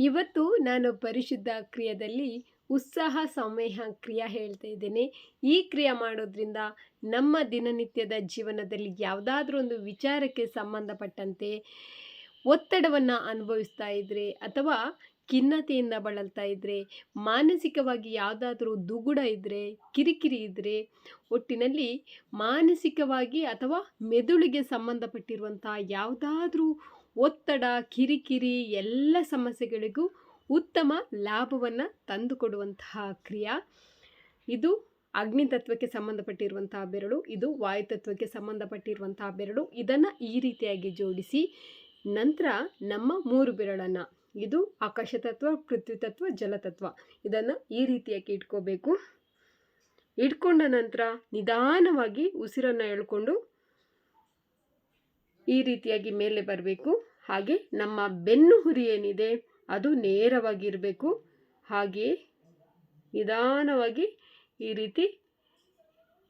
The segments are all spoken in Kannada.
ಇವತ್ತು ನಾನು ಪರಿಶುದ್ಧ ಕ್ರಿಯದಲ್ಲಿ ಉತ್ಸಾಹ ಸಂವೇಹ ಕ್ರಿಯೆ ಹೇಳ್ತಾ ಇದ್ದೇನೆ. ಈ ಕ್ರಿಯೆ ಮಾಡೋದ್ರಿಂದ ನಮ್ಮ ದಿನನಿತ್ಯದ ಜೀವನದಲ್ಲಿ ಯಾವುದಾದ್ರೂ ಒಂದು ವಿಚಾರಕ್ಕೆ ಸಂಬಂಧಪಟ್ಟಂತೆ ಒತ್ತಡವನ್ನು ಅನುಭವಿಸ್ತಾ ಇದ್ದರೆ ಅಥವಾ ಖಿನ್ನತೆಯಿಂದ ಬಳಲ್ತಾ ಇದ್ದರೆ ಮಾನಸಿಕವಾಗಿ ಯಾವುದಾದ್ರೂ ದುಗುಡ ಇದ್ದರೆ ಕಿರಿಕಿರಿ ಇದ್ದರೆ ಒಟ್ಟಿನಲ್ಲಿ ಮಾನಸಿಕವಾಗಿ ಅಥವಾ ಮೆದುಳಿಗೆ ಸಂಬಂಧಪಟ್ಟಿರುವಂಥ ಯಾವುದಾದ್ರೂ ಒತ್ತಡ, ಕಿರಿಕಿರಿ ಎಲ್ಲ ಸಮಸ್ಯೆಗಳಿಗೂ ಉತ್ತಮ ಲಾಭವನ್ನು ತಂದುಕೊಡುವಂತಹ ಕ್ರಿಯೆ. ಇದು ಅಗ್ನಿ ತತ್ವಕ್ಕೆ ಸಂಬಂಧಪಟ್ಟಿರುವಂತಹ ಬೆರಳು, ಇದು ವಾಯು ತತ್ವಕ್ಕೆ ಸಂಬಂಧಪಟ್ಟಿರುವಂತಹ ಬೆರಳು. ಇದನ್ನು ಈ ರೀತಿಯಾಗಿ ಜೋಡಿಸಿ ನಂತರ ನಮ್ಮ ಮೂರು ಬೆರಳನ್ನು, ಇದು ಆಕಾಶ ತತ್ವ, ಪೃಥ್ವಿ ತತ್ವ ಜಲತತ್ವ ಇದನ್ನು ಈ ರೀತಿಯಾಗಿ ಇಟ್ಕೋಬೇಕು. ಇಟ್ಕೊಂಡ ನಂತರ ನಿಧಾನವಾಗಿ ಉಸಿರನ್ನು ಎಳ್ಕೊಂಡು ಈ ರೀತಿಯಾಗಿ ಮೇಲೆ ಬರಬೇಕು. ಹಾಗೆ ನಮ್ಮ ಬೆನ್ನು ಹುರಿ ಏನಿದೆ, ಅದು ನೇರವಾಗಿರಬೇಕು. ಹಾಗೆಯೇ ನಿಧಾನವಾಗಿ ಈ ರೀತಿ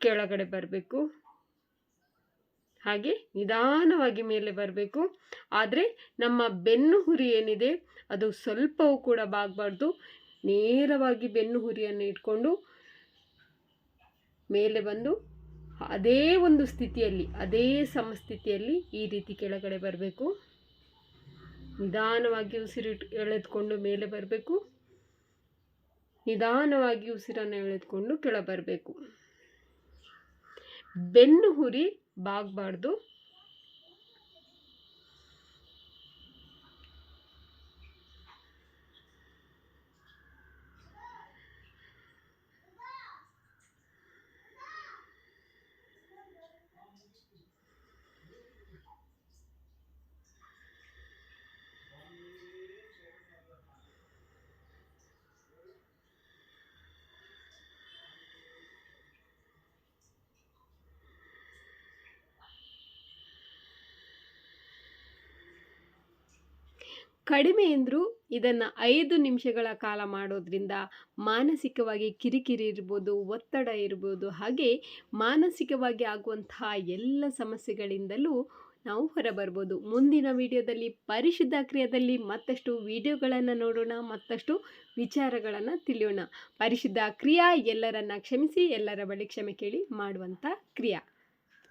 ಕೆಳಗಡೆ ಬರಬೇಕು. ಹಾಗೆ ನಿಧಾನವಾಗಿ ಮೇಲೆ ಬರಬೇಕು. ಆದರೆ ನಮ್ಮ ಬೆನ್ನು ಹುರಿ ಏನಿದೆ, ಅದು ಸ್ವಲ್ಪವೂ ಕೂಡ ಬಾಗಬಾರ್ದು. ನೇರವಾಗಿ ಬೆನ್ನು ಹುರಿಯನ್ನು ಇಟ್ಕೊಂಡು ಮೇಲೆ ಬಂದು ಅದೇ ಒಂದು ಸ್ಥಿತಿಯಲ್ಲಿ, ಅದೇ ಸಮಸ್ಥಿತಿಯಲ್ಲಿ ಈ ರೀತಿ ಕೆಳಗಡೆ ಬರಬೇಕು. ನಿಧಾನವಾಗಿ ಉಸಿರು ಎಳೆದುಕೊಂಡು ಮೇಲೆ ಬರಬೇಕು. ನಿಧಾನವಾಗಿ ಉಸಿರನ್ನು ಎಳೆದುಕೊಂಡು ಕೆಳ ಬರಬೇಕು. ಬೆನ್ನು ಹುರಿ ಬಾಗಬಾರ್ದು. ಕಡಿಮೆ ಎಂದರೂ ಇದನ್ನು ಐದು ನಿಮಿಷಗಳ ಕಾಲ ಮಾಡೋದ್ರಿಂದ ಮಾನಸಿಕವಾಗಿ ಕಿರಿಕಿರಿ ಇರ್ಬೋದು, ಒತ್ತಡ ಇರ್ಬೋದು, ಹಾಗೆ ಮಾನಸಿಕವಾಗಿ ಆಗುವಂತಹ ಎಲ್ಲ ಸಮಸ್ಯೆಗಳಿಂದಲೂ ನಾವು ಹೊರಬರ್ಬೋದು. ಮುಂದಿನ ವಿಡಿಯೋದಲ್ಲಿ ಪರಿಶುದ್ಧ ಕ್ರಿಯಾದಲ್ಲಿ ಮತ್ತಷ್ಟು ವಿಡಿಯೋಗಳನ್ನು ನೋಡೋಣ, ಮತ್ತಷ್ಟು ವಿಚಾರಗಳನ್ನು ತಿಳಿಯೋಣ. ಪರಿಶುದ್ಧ ಕ್ರಿಯಾ, ಎಲ್ಲರನ್ನ ಕ್ಷಮಿಸಿ, ಎಲ್ಲರ ಬಳಿ ಕ್ಷಮೆ ಕೇಳಿ ಮಾಡುವಂಥ ಕ್ರಿಯಾ.